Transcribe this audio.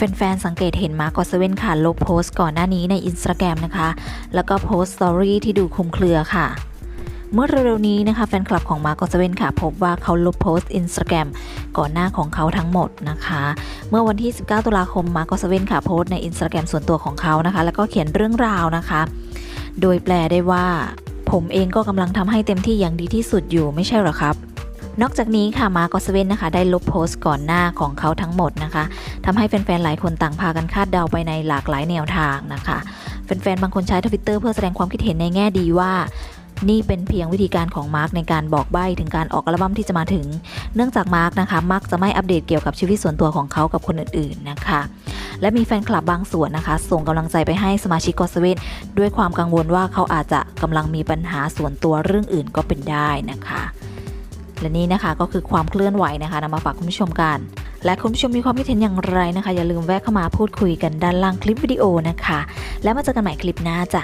แฟนๆ สังเกตเห็นมาร์กอสเวนค่ะลบโพสต์ก่อนหน้านี้ในอินสตาแกรมนะคะ แล้วก็โพสต์สตอรี่ที่ดูคลุมเครือค่ะ เมื่อเร็วๆนี้นะคะแฟนคลับของมาร์กอสเวนค่ะ พบว่าเขาลบโพสต์อินสตาแกรมก่อนหน้าของเขาทั้งหมดนะคะ เมื่อวันที่ 19 ตุลาคมมาร์กอสเวนค่ะโพสต์ในอินสตาแกรมส่วนตัวของเขานะคะ แล้วก็เขียนเรื่องราวนะคะ โดยแปลได้ว่า ผมเองก็กำลังทำให้เต็มที่อย่างดีที่สุดอยู่ไม่ใช่หรอครับ นอกจากนี้ค่ะมาร์กอสเวนนะคะ ได้ลบโพสต์ก่อนหน้าของเขาทั้งหมดนะคะทำให้แฟนๆหลายคนต่างพากันคาดเดาไปในหลากหลายแนวทางนะคะแฟนๆบางคนใช้ทวิตเตอร์เพื่อแสดงความคิดเห็นในแง่ดีว่านี่เป็นเพียงวิธีการของมาร์กในการบอกใบ้ถึงการออกอัลบั้มที่จะมาถึง เนื่องจากมาร์กนะคะ มักจะไม่อัปเดตเกี่ยวกับชีวิตส่วนตัวของเขากับคนอื่นๆนะคะ และมีแฟนคลับบางส่วนนะคะ ส่งกำลังใจไปให้สมาชิกกอสเวนด้วยความกังวลว่าเขาอาจจะกำลังมีปัญหาส่วนตัวเรื่องอื่นก็เป็นได้นะคะ และนี่นะคะก็คือความเคลื่อนไหวนะคะนำมาฝากคุณผู้ชมกัน และคุณผู้ชมมีความคิดเห็นอย่างไรนะคะ อย่าลืมแวะเข้ามาพูดคุยกันด้านล่างคลิปวิดีโอนะคะ แล้วมาเจอกันใหม่คลิปหน้าจ้ะ